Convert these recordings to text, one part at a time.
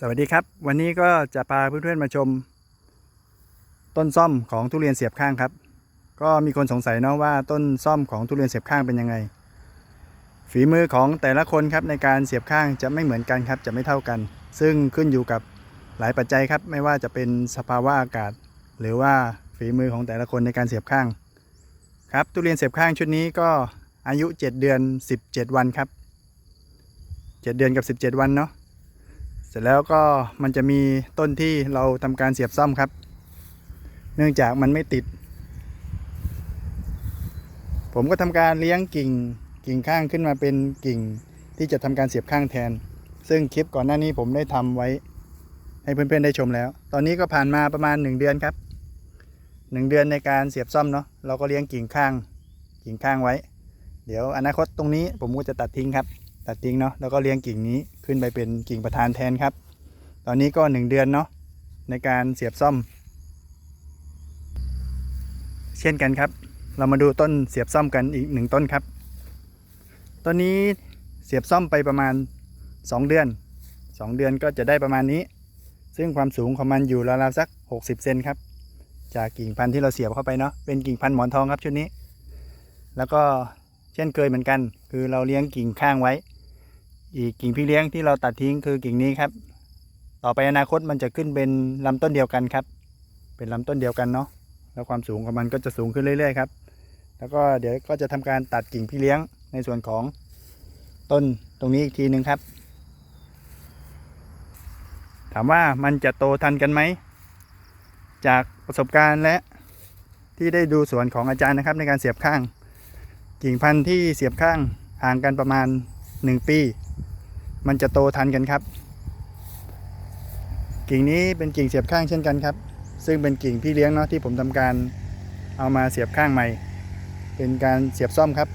สวัสดีครับ วันนี้ก็จะพาเพื่อนๆมาชม ต้นซ่อมของทุเรียนเสียบข้างครับ ก็มีคนสงสัยเนาะว่าต้นซ่อมของทุเรียนเสียบข้างเป็นยังไง ฝีมือของแต่ละคนครับในการเสียบข้างจะไม่เหมือนกันครับจะไม่เท่ากัน ซึ่งขึ้นอยู่กับหลายปัจจัยครับ ไม่ว่าจะเป็นสภาวะอากาศ หรือว่าฝีมือของแต่ละคนในการเสียบข้าง ครับทุเรียนเสียบข้างชุดนี้ก็อายุ 7 เดือน 17 วันครับ 7 เดือนกับ 17 วันเนาะ ร็จแล้วก็มันจะมีต้นที่เราทำการเสียบซ่อมครับ เนื่องจากมันไม่ติด ผมก็ทำการเลี้ยงกิ่งกิ่งข้างขึ้นมาเป็นกิ่งที่จะทำการเสียบข้างแทน ซึ่งคลิปก่อนหน้านี้ผมได้ทำไว้ ให้เพื่อนๆได้ชมแล้ว ตอนนี้ก็ผ่านมาประมาณ 1 เดือนครับ 1 เดือนในการเสียบซ่อมเนาะเราก็เลี้ยงกิ่งข้าง กิ่งข้างไว้ เดี๋ยวอนาคตตรงนี้ผมก็จะตัดทิ้งครับ ตัดทิ้งเนาะแล้วก็เลี้ยงกิ่งนี้ขึ้นไปเป็นกิ่งประธานแทนครับ ตอนนี้ก็หนึ่งเดือนเนาะในการเสียบซ่อม เช่นกันครับ เรามาดูต้นเสียบซ่อมกันอีกหนึ่งต้นครับ ต้นนี้เสียบซ่อมไปประมาณ 2 เดือน 2 เดือนก็จะได้ประมาณนี้ ซึ่งความสูงของมันอยู่ราวๆสัก 60 เซนครับ จากกิ่งพันธุ์ที่เราเสียบเข้าไปเนาะเป็นกิ่งพันธุ์หมอนทองครับชุดนี้ แล้วก็เช่นเคยเหมือนกัน คือเราเลี้ยงกิ่งข้างไว้ อีกกิ่งพี่เลี้ยงที่เราตัดทิ้งคือกิ่งนี้ครับ ต่อไปอนาคตมันจะขึ้นเป็นลำต้นเดียวกันครับ เป็นลำต้นเดียวกันเนาะแล้วความสูงของมันก็จะสูงขึ้นเรื่อยๆครับ แล้วก็เดี๋ยวก็จะทำการตัดกิ่งพี่เลี้ยงในส่วนของต้นตรงนี้อีกทีหนึ่งครับ ถามว่ามันจะโตทันกันไหม จากประสบการณ์และที่ได้ดูสวนของอาจารย์นะครับในการเสียบข้าง กิ่งพันธุ์ที่เสียบข้างห่างกันประมาณ 1 ปี มันจะโตทันกันครับ กิ่งนี้เป็นกิ่งเสียบข้างเช่นกันครับ ซึ่งเป็นกิ่งพี่เลี้ยงเนาะที่ผมทำการเอามาเสียบข้างใหม่ เป็นการเสียบซ่อมครับ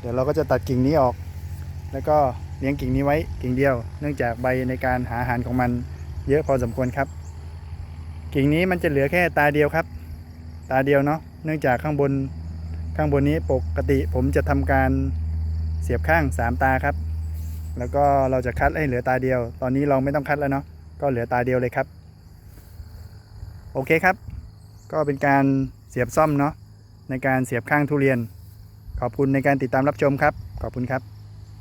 เดี๋ยวเราก็จะตัดกิ่งนี้ออก แล้วก็เลี้ยงกิ่งนี้ไว้กิ่งเดียว เนื่องจากใบในการหาอาหารของมันเยอะพอสมควรครับ กิ่งนี้มันจะเหลือแค่ตาเดียวครับ ตาเดียวเนาะเนื่องจากข้างบนข้างบนนี้ปกติผมจะทำการเสียบข้าง 3 ตาครับ แล้วก็เราจะคัดให้เหลือตาเดียว ตอนนี้เราไม่ต้องคัดแล้วเนาะก็เหลือตาเดียวเลยครับ โอเคครับ ก็เป็นการเสียบซ่อมเนาะในการเสียบข้างทุเรียน ขอบคุณในการติดตามรับชมครับ ขอบคุณครับ